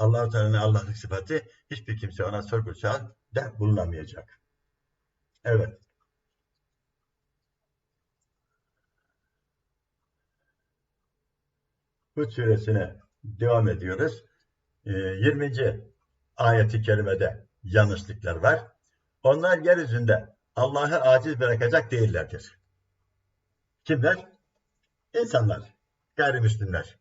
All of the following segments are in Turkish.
Allah-u Teala'nın Allah'lık sıfatı hiçbir kimse ona sorgu da bulunamayacak. Evet. Hud suresine devam ediyoruz. 20. Ee, ayeti kerimede yanlışlıklar var. Onlar yeryüzünde Allah'ı aciz bırakacak değillerdir. Kimler? İnsanlar, gayrimüslimler.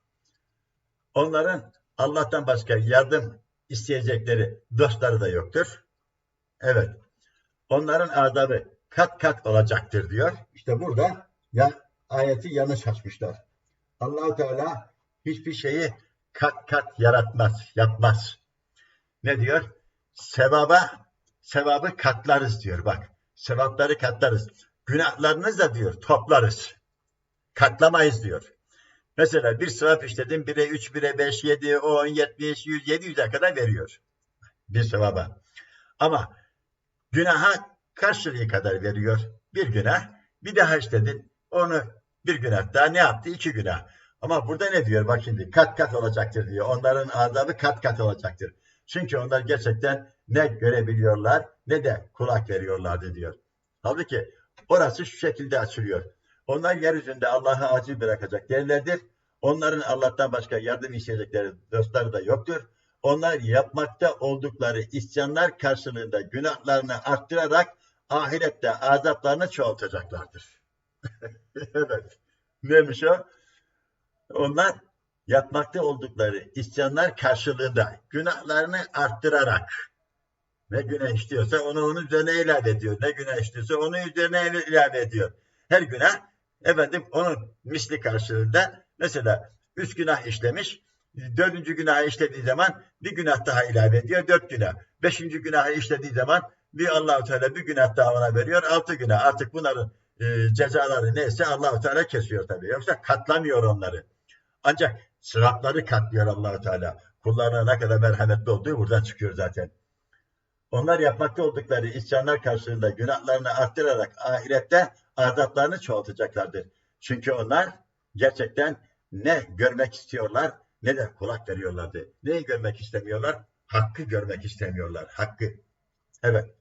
Onların Allah'tan başka yardım isteyecekleri dostları da yoktur. Evet. Onların azabı kat kat olacaktır diyor. İşte burada ya ayeti yanlış açmışlar. allah Teala hiçbir şeyi kat kat yaratmaz, yapmaz. Ne diyor? Sevaba, sevabı katlarız diyor bak. Sevapları katlarız. Günahlarınızı da diyor toplarız. Katlamayız diyor. Mesela bir sevap işledin 1'e 3, 1'e 5, 7, 10, 70, 100, 700'e kadar veriyor. Bir sevaba. Ama günaha karşılığı kadar veriyor. Bir günah. Bir daha işledin. Onu bir günah daha ne yaptı? İki günah. Ama burada ne diyor? Bak şimdi kat kat olacaktır diyor. Onların azabı kat kat olacaktır. Çünkü onlar gerçekten ne görebiliyorlar ne de kulak veriyorlardı diyor. Halbuki orası şu şekilde açılıyor. Onlar yeryüzünde Allah'ı acil bırakacak yerlerdir. Onların Allah'tan başka yardım isteyecekleri dostları da yoktur. Onlar yapmakta oldukları isyanlar karşılığında günahlarını arttırarak ahirette azaplarını çoğaltacaklardır. evet. Neymiş o? Onlar yapmakta oldukları isyanlar karşılığında günahlarını arttırarak ne günah işliyorsa onu onun üzerine ilave ediyor. Ne günah işliyorsa onu üzerine ilave ediyor. Her günah efendim onun misli karşılığında mesela üç günah işlemiş dördüncü günahı işlediği zaman bir günah daha ilave ediyor. Dört günah. Beşinci günahı işlediği zaman bir allah Teala bir günah daha ona veriyor. Altı günah. Artık bunların e, cezaları neyse allah Teala kesiyor tabii. Yoksa katlamıyor onları. Ancak sıratları katlıyor allah Teala. Kullarına ne kadar merhametli olduğu buradan çıkıyor zaten. Onlar yapmakta oldukları isyanlar karşılığında günahlarını arttırarak ahirette azaplarını çoğaltacaklardır. Çünkü onlar gerçekten ne görmek istiyorlar ne de kulak veriyorlardı. Neyi görmek istemiyorlar? Hakkı görmek istemiyorlar. Hakkı. Evet.